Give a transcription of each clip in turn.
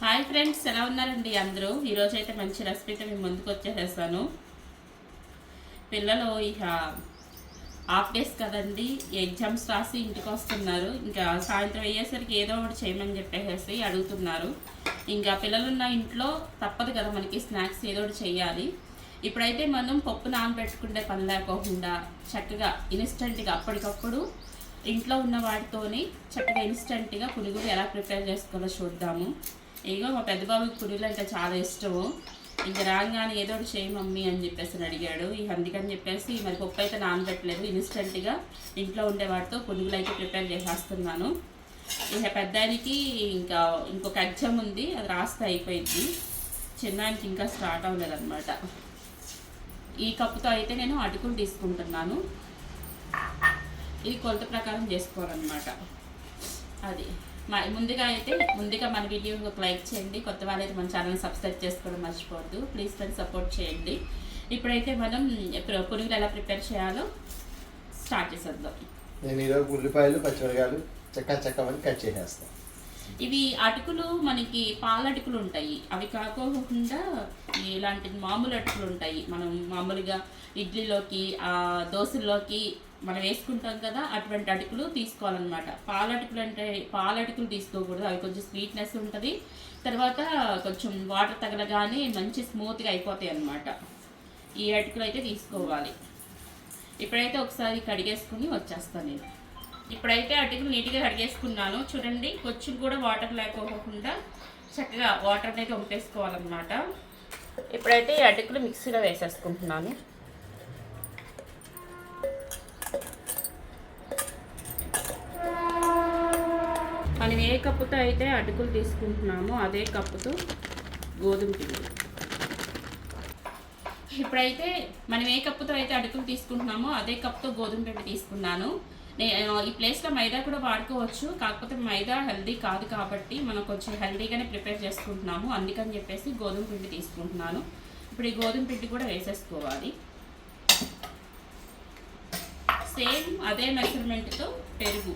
Hi friends ఎలా ఉన్నారండి అందరూ? ఈరోజు అయితే మంచి రెసిపీతో మేము ముందుకు వచ్చేసేసాను. పిల్లలు ఇక హాఫ్ డేస్ కదండి ఎగ్జామ్స్ రాసి ఇంటికి వస్తున్నారు. ఇంకా సాయంత్రం అయ్యేసరికి ఏదో ఒకటి చేయమని చెప్పేసి అడుగుతున్నారు. ఇంకా పిల్లలు ఉన్న ఇంట్లో తప్పదు కదా మనకి స్నాక్స్ ఏదో ఒకటి చేయాలి. ఇప్పుడైతే మనం పప్పు నానబెట్టుకుంటే పని లేకోకుండా చక్కగా ఇన్స్టెంట్గా అప్పటికప్పుడు ఇంట్లో ఉన్న వాటితోని చక్కగా ఇన్స్టెంట్గా పునుగులు ఎలా ప్రిపేర్ చేసుకోవాలో చూద్దాము. ఇగో మా పెద్ద బాబుకి పునుగులు అంటే చాలా ఇష్టము. ఇంక రాగానే ఏదో ఒకటి చేయి మమ్మీ అని చెప్పేసి అని అడిగాడు. ఇక అందుకని చెప్పేసి మరి పప్పు అయితే నానబెట్టలేదు. ఇన్స్టెంట్గా ఇంట్లో ఉండే వాటితో పునుగులు అయితే ప్రిపేర్ చేసేస్తున్నాను. ఇక పెద్దానికి ఇంకా ఇంకొక ఎగ్జామ్ ఉంది. అది రాస్తే అయిపోయింది. చిన్నానికి ఇంకా స్టార్ట్ అవ్వలేదన్నమాట. ఈ కప్పుతో అయితే నేను అటుకులు తీసుకుంటున్నాను. ఇది కొలత ప్రకారం చేసుకోవాలన్నమాట. అది. ముందుగా అయితే ముందుగా మన వీడియోకి ఒక లైక్ చేయండి. కొత్త వాళ్ళైతే మన ఛానల్ సబ్స్క్రైబ్ చేసుకోవడం మర్చిపోవద్దు. ప్లీజ్ ఫ్రెండ్స్ సపోర్ట్ చేయండి. ఇప్పుడైతే మనం పునుగులు ఎలా ప్రిపేర్ చేయాలో స్టార్ట్ చేసేద్దాం. నేను ఈరోజు ఉల్లిపాయలు పచ్చిమిరకాయలు చెక్క చెక్కమని కట్ చేసేస్తాను. ఇవి అటుకులు మనకి పాల అటుకులు ఉంటాయి. అవి కాకోకుండా ఇలాంటి మామూలు అటుకులు ఉంటాయి. మనం మామూలుగా ఇడ్లీలోకి ఆ దోశల్లోకి మనం వేసుకుంటాం కదా అటువంటి అటుకులు తీసుకోవాలన్నమాట. పాల అటుకులు అంటే పాల అటుకులు తీసుకోకూడదు. అవి కొంచెం స్వీట్నెస్ ఉంటుంది. తర్వాత కొంచెం వాటర్ తగలగానే మంచి స్మూత్గా అయిపోతాయి అన్నమాట. ఈ అటుకులు అయితే తీసుకోవాలి. ఇప్పుడైతే ఒకసారి కడిగేసుకుని వచ్చేస్తాను నేను. ఇప్పుడైతే అటుకులు నీట్గా కడిగేసుకున్నాను. చూడండి కొంచెం కూడా వాటర్ లేకపోకుండా చక్కగా వాటర్ అనేది వంపేసుకోవాలన్నమాట. ఇప్పుడైతే ఈ అటుకులు మిక్సీలో వేసేసుకుంటున్నాను. కప్పుతో అయితే అటుకులు తీసుకుంటున్నామో. అదే కప్పుతో గోధుమ పిండి. ఇప్పుడైతే మనం ఏ కప్పుతో అయితే అటుకులు తీసుకుంటున్నామో అదే కప్తో గోధుమ పిండి తీసుకున్నాను. నేను ఈ ప్లేస్లో మైదా కూడా వాడుకోవచ్చు. కాకపోతే మైదా హెల్దీ కాదు కాబట్టి మనం కొంచెం హెల్దీగానే ప్రిపేర్ చేసుకుంటున్నాము. అందుకని చెప్పేసి గోధుమ పిండి తీసుకుంటున్నాను. ఇప్పుడు ఈ గోధుమ పిండి కూడా వేసేసుకోవాలి. సేమ్ అదే మెజర్మెంట్తో పెరుగు.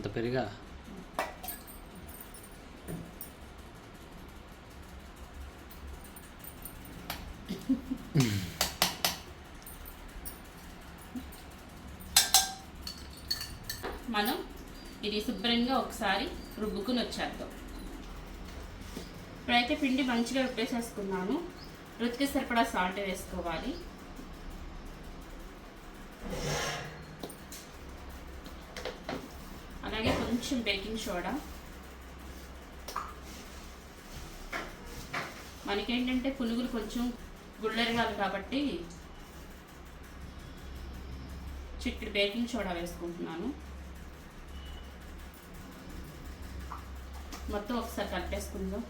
అంత పెరిగా. మనం ఇది శుభ్రంగా ఒకసారి రుబ్బుకుని వచ్చేద్దాం. ఇప్పుడైతే పిండి మంచిగా రుబ్బేసేసుకున్నాను రుచికి సరిపడా సాల్ట్ వేసుకోవాలి అలాగే కొంచెం బేకింగ్ సోడా మనకేంటంటే పునుగులు కొంచెం గుళ్ళెరగాలి కాబట్టి చిక్కడి బేకింగ్ సోడా వేసుకుంటున్నాను. మొత్తం ఒకసారి కలిపేసుకుందాం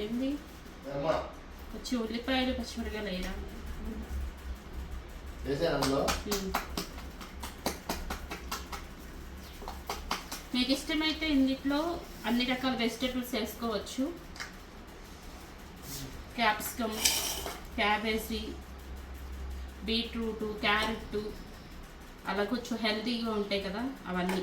ఏంది? వచ్చి ఉల్లిపాయలు పచ్చిమిరకాయలు వేయరా. మీకు ఇష్టమైతే ఇందులో అన్ని రకాల వెజిటేబుల్స్ వేసుకోవచ్చు. క్యాప్సికమ్ క్యాబేజీ బీట్రూట్ క్యారెట్ అలా కొంచెం హెల్తీగా ఉంటాయి కదా అవన్నీ.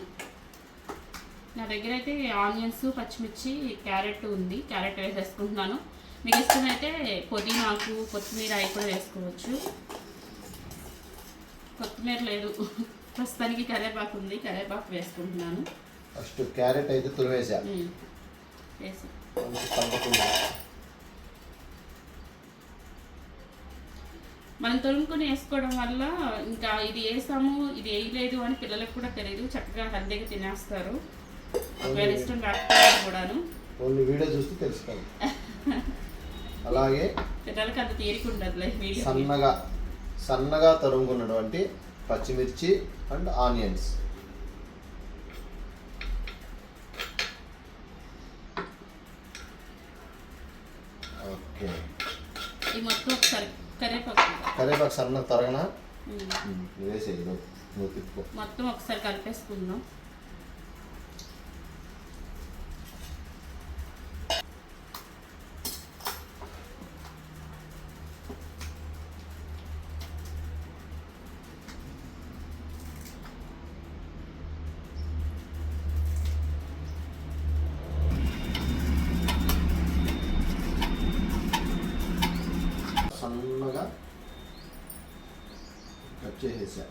నా దగ్గర అయితే ఆనియన్స్ పచ్చిమిర్చి క్యారెట్ ఉంది. క్యారెట్ వేసేసుకుంటున్నాను మీకు ఇష్టమైతే పుదీనాకు కొత్తిమీర అవి కూడా వేసుకోవచ్చు. కొత్తిమీర లేదు. ప్రస్తుతానికి కరివేపాకు ఉంది. కరివేపాకు వేసుకుంటున్నాను. ఫస్ట్ క్యారెట్ అయితే తురివేసా. వేసి. మనం తొలుముకొని వేసుకోవడం వల్ల ఇంకా ఇది వేసాము ఇది వేయలేదు అని పిల్లలకు కూడా తెలియదు చక్కగా హెల్దీగా తినేస్తారు. ఒకవేళ ఇష్టం రాకపోతే కూడాను. ఓన్లీ వీడియో చూస్తే తెలుసుకోండి అలాగే పిల్లలకి అంత తీరిక ఉండదులే వీడియో సన్నగా సన్నగా తరుగుకున్నటువంటి పచ్చిమిర్చి అండ్ ఆనియన్స్. ఓకే. ఈ మొత్తం ఒకసారి కరివేపాకు కరివేపాకు సన్న తరగన? నువ్వు తిప్పుకో. మొత్తం ఒకసారి కలిపేసుకుందాం. చేసేసా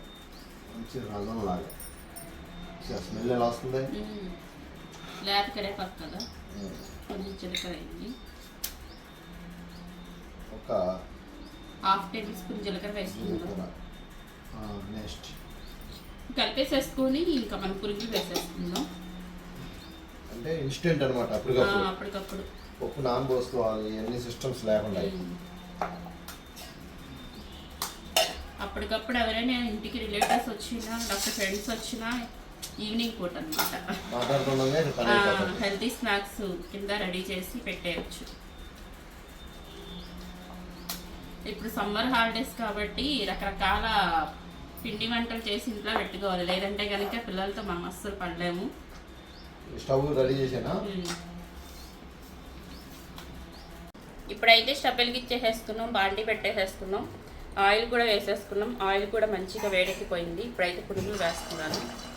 మంచి రసం లాగా. స్మెల్ ఎలా వస్తుంది. లేత కదా? కొంచెం జీలకర్ర వేయండి. ఒక హాఫ్ టేబుల్ స్పూన్ జీలకర్ర వేసుకుందాం. నెక్స్ట్. కలిపేసేసుకొని ఇంకా మనం పురుగు వేసేసుకుందాం. అంటే ఇన్స్టెంట్ అనమాట అప్పటికప్పుడు. అప్పటికప్పుడు. పప్పు నానబోసుకోవాలి అన్ని సిస్టమ్స్ లేకుండా. అప్పటికప్పుడు ఎవరైనా ఇంటికి రిలేటివ్స్ వచ్చినా లేకపోతే ఫ్రెండ్స్ వచ్చినా ఈవినింగ్ పూట అనమాట హెల్తీ స్నాక్స్ కింద రెడీ చేసి పెట్టేయచ్చు. ఇప్పుడు సమ్మర్ హాలిడేస్ కాబట్టి రకరకాల పిండి వంటలు చేసి ఇంట్లో పెట్టుకోవాలి. లేదంటే కనుక పిల్లలతో మనం అస్సలు పడలేము. Stove ready చేసానా. ఇప్పుడైతే స్టవ్ వెలిగించేసేసుకున్నాం బాండి పెట్టేసేసుకున్నాం. ఆయిల్ కూడా వేసేసుకున్నాం. ఆయిల్ కూడా మంచిగా వేడెక్కిపోయింది. ఇప్పుడైతే పునుగులు వేస్తున్నాను.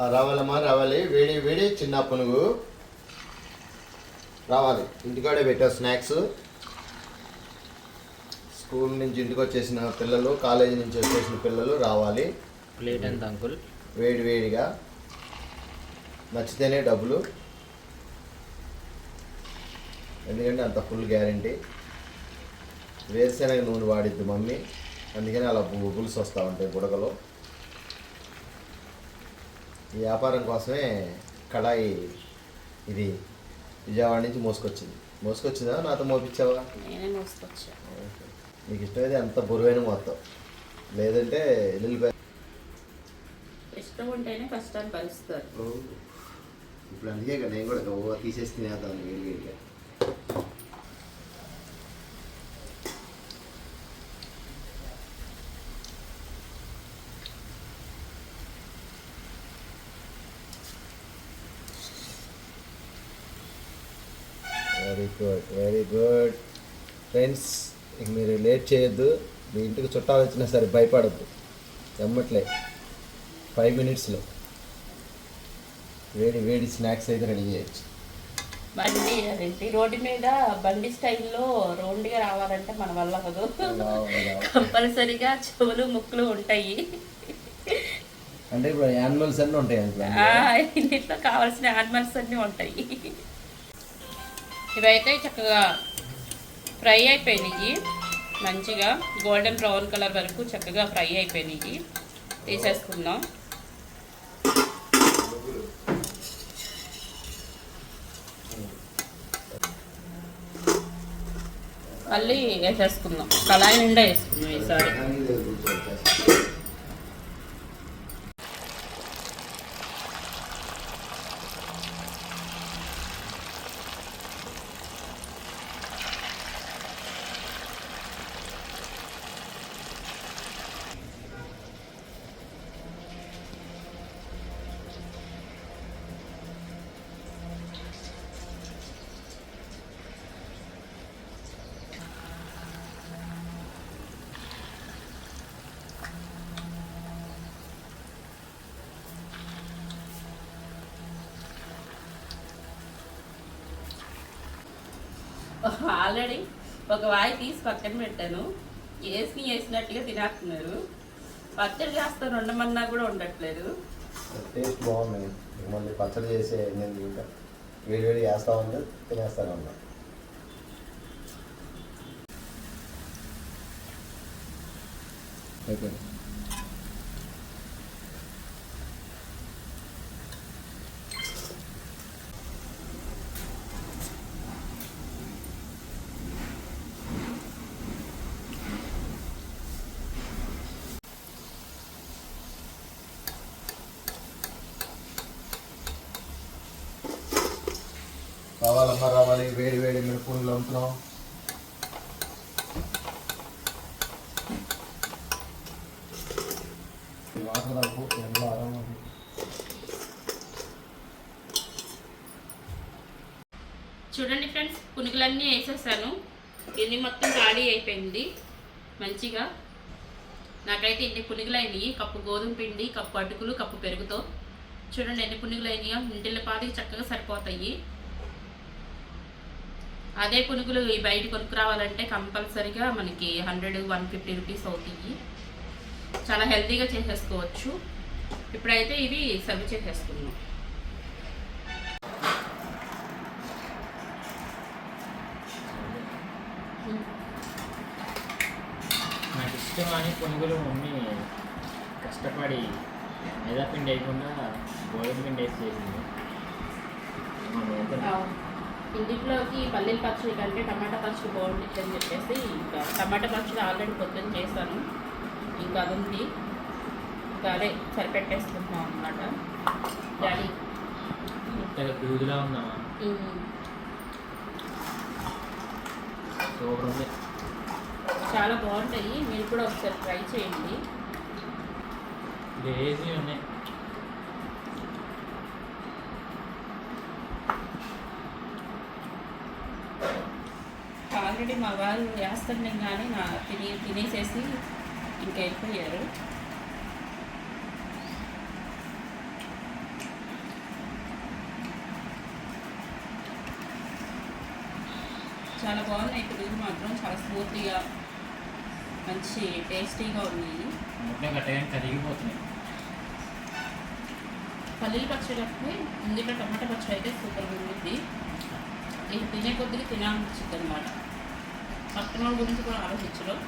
ఆ, రావాలమ్మా రావాలి. వేడి వేడి చిన్న పునుగు. రావాలి. ఇంటికాడే పెట్టా స్నాక్స్. స్కూల్ నుంచి ఇంటికి వచ్చేసిన పిల్లలు కాలేజీ నుంచి వచ్చేసిన పిల్లలు రావాలి. ప్లేట్ ఎంత అంకుల్? వేడి వేడిగా. నచ్చితేనే డబ్బులు. ఎందుకంటే అంత ఫుల్ గ్యారంటీ వేరుశెనగ నూనె వాడిద్ది మమ్మీ. అందుకని అలా బుల్స్ వస్తూ ఉంటాయి బుడగలు. ఈ వ్యాపారం కోసమే కడాయి ఇది విజయవాడ నుంచి మోసుకొచ్చింది. మోసుకొచ్చిందా? నాతో మోపించావా. నీకు ఇష్టమైతే అంత బరువైన మొత్తం. లేదంటే ఎల్లుల్లిపాయ ఇష్టం ఉంటేనే కష్టాలు భరిస్తారు. ఇప్పుడు అందుకే కదా నేను కూడా ఓ తీసేసి తినేద్దాం వేడి వేడిగా very good very good friends ఇక మీరు లేట్ చేయొద్దు. మీ ఇంటికి చుట్టాలు వచ్చినా సరే భయపడద్దు. ఎమ్మట్లే. ఫైవ్ మినిట్స్లో వేడి వేడి స్నాక్స్ అయితే రెడీ చేయొచ్చు. బండి అదేంటి? రోడ్డు మీద బండి స్టైల్లో రౌండ్గా రావాలంటే మన వల్ల అవ్వదు. Wow, wow. కంపల్సరిగా చెవులు ముక్కులు ఉంటాయి. అంటే ఇప్పుడు యానిమల్స్ అన్నీ ఉంటాయి ఇంట్లో కావాల్సిన యానిమల్స్ అన్నీ ఉంటాయి. ఇవైతే చక్కగా ఫ్రై అయిపోయినాయి. మంచిగా గోల్డెన్ బ్రౌన్ కలర్ వరకు చక్కగా ఫ్రై అయిపోయినాయి. తీసేసుకుందాం. మళ్ళీ వేసేసుకుందాం. కళాయి నిండా వేసుకుందాం ఈసారి. ఆల్రెడీ ఒక వాయి తీసి పక్కన పెట్టాను. వేసి వేసినట్టుగా తినేస్తున్నారు. పచ్చడి చేస్తాను ఉండమన్నా కూడా ఉండట్లేదు టేస్ట్ బాగుంది. మళ్ళీ పచ్చడి చేసే నేను ఇంకా వేడి వేడి వేస్తా ఉంది తినేస్తాను అన్న. అయిపోయింది రావాలమ్మా రావాలి వేడి వేడి మిరపూలు వంపుతున్నాం చూడండి ఫ్రెండ్స్ పునుగులన్నీ వేసేసాను. ఇన్ని మొత్తం ఖాళీ అయిపోయింది. మంచిగా. నాకైతే ఇన్ని పునుగులు అయినాయి కప్పు గోధుమ పిండి కప్పు అటుకులు కప్పు పెరుగుతో. చూడండి ఎన్ని పునుగులు అయినాయో ఇంటిలో పాదికి చక్కగా సరిపోతాయి. అదే పునుగులు ఈ బయట కొనుక్కురావాలంటే కంపల్సరీగా మనకి హండ్రెడ్ వన్ ఫిఫ్టీ రూపీస్ అవుతాయి. చాలా హెల్తీగా చేసేసుకోవచ్చు. ఇప్పుడైతే ఇవి సర్వ్ చేసేసుకున్నాం నాకు ఇష్టం అని పునుగులు మమ్మీ కష్టపడి మైదా పిండి వేయకుండా గోధుమ పిండి వేసి చేసింది. ఇంటిలోకి పల్లీల పచ్చడి కంటే టమాటా పచ్చడి బాగుంటుంది అని చెప్పేసి ఇంకా టమాటా పచ్చడి ఆల్రెడీ పొద్దున్న చేశాను. ఇంకా అది ఉంది ఇంకా అదే సరిపెట్టేసుకుంటున్నాం అనమాట డాడీ. చాలా బాగుంటాయి. మీరు కూడా ఒకసారి ట్రై చేయండి. ఉన్నాయి. ఆల్రెడీ మా వాళ్ళు వేస్తుండే కానీ నా తిని తినేసేసి ఇంకా వెళ్ళిపోయారు. చాలా బాగున్నాయి పిల్లలు మాత్రం. చాలా స్మూత్గా మంచి టేస్టీగా ఉన్నాయి. కరిగిపోతున్నాయి. పల్లీల పచ్చడి అంటే ఇందులో టమాటా పచ్చడి అయితే సూపర్గా ఉంటుంది ఇది తినే కొద్దిగా తినాలనిపించింది అనమాట పక్కన వాళ్ళ గురించి కూడా ఆలోచించడం.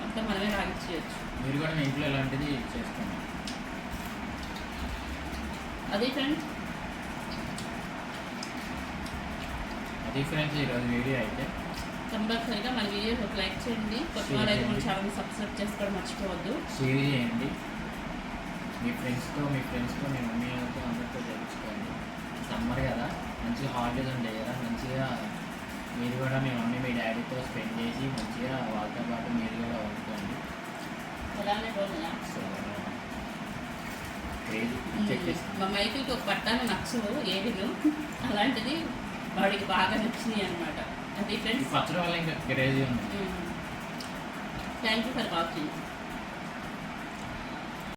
మొత్తం మనమే రాగించేయచ్చు మీరు కూడా మీ ఇంట్లో ఇలాంటిది చేసుకోండి అదే ఫ్రెండ్స్. అది ఫ్రెండ్స్ ఈరోజు వీడియో అయితే. కంపల్సరీగా మన వీడియోస్ ఒక లైక్ చేయండి. కొత్త వాళ్ళు అయితే మన ఛానల్ సబ్స్క్రైబ్ చేసుకోవడం మర్చిపోవద్దు. షేర్ చేయండి. మీ ఫ్రెండ్స్తో మీ ఫ్రెండ్స్తో మీ మమ్మీ వాళ్ళతో అందరితో తెలుసుకోండి. సమ్మర్ కదా. మంచిగా హాలిడేస్ ఉంటాయి కదా. మంచిగా మీరు కూడా మీ మమ్మీ మీ డాడీతో స్పెండ్ చేసి మంచిగా వాళ్ళతో పాటు మీరు కూడా వండుకోండి మా మైకిల్కి ఒక పట్టాన నచ్చవు ఏవిను అలాంటిది వాడికి బాగా నచ్చినాయి అనమాట ఈ ఫ్రెండ్స్ పచ్చడి వల్ల ఇంకా క్రేజీ ఉంది. Thank you for watching.